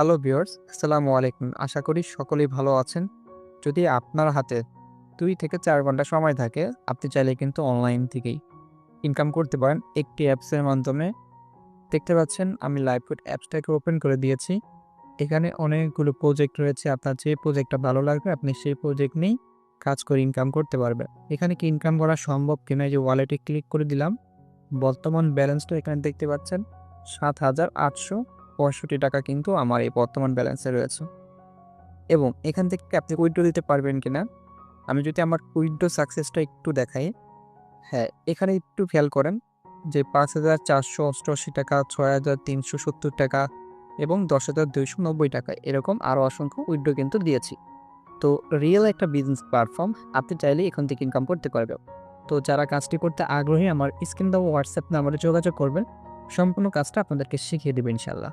Hello viewers, আসসালামু আলাইকুম। আশা করি সকলেই ভালো আছেন। যদি আপনার হাতে দুই থেকে চার ঘণ্টা সময় থাকে, আপনি চাইলে কিন্তু অনলাইন থেকেই ইনকাম করতে পারেন। একটি অ্যাপসের মাধ্যমে দেখতে পাচ্ছেন, আমি লাইভফুড অ্যাপসটাকে ওপেন করে দিয়েছি। এখানে অনেকগুলো প্রজেক্ট রয়েছে। আপনার যে প্রজেক্টটা ভালো লাগবে, আপনি সেই প্রজেক্ট নিয়েই কাজ করে ইনকাম করতে পারবেন। এখানে কি ইনকাম করা সম্ভব কিনা যে ওয়ালেটে ক্লিক করে দিলাম। বর্তমান ব্যালেন্সটা এখানে দেখতে পাচ্ছেন, সাত হাজার আটশো পঁয়ষট্টি টাকা কিন্তু আমার এই বর্তমান ব্যালেন্সে রয়েছে। এবং এখান থেকে আপনি উইড্রো দিতে পারবেন কি না আমি যদি আমার উইড্রো সাকসেসটা একটু দেখাই। হ্যাঁ এখানে একটু খেয়াল করেন যে পাঁচ হাজার চারশো অষ্টআশি টাকা, ছয় হাজার তিনশো সত্তর টাকা এবং দশ হাজার দুইশো নব্বই টাকা এরকম আরও অসংখ্য উইড্রো কিন্তু দিয়েছি। তো রিয়েল একটা বিজনেস প্ল্যাটফর্ম আপনি চাইলে এখান থেকে ইনকাম করতে পারবেন। তো যারা কাজটি করতে আগ্রহী, আমার স্ক্রিন দেওয়া হোয়াটসঅ্যাপ নাম্বারে যোগাযোগ করবেন। সম্পূর্ণ কাজটা আপনাদেরকে শিখিয়ে দেবে ইনশাল্লাহ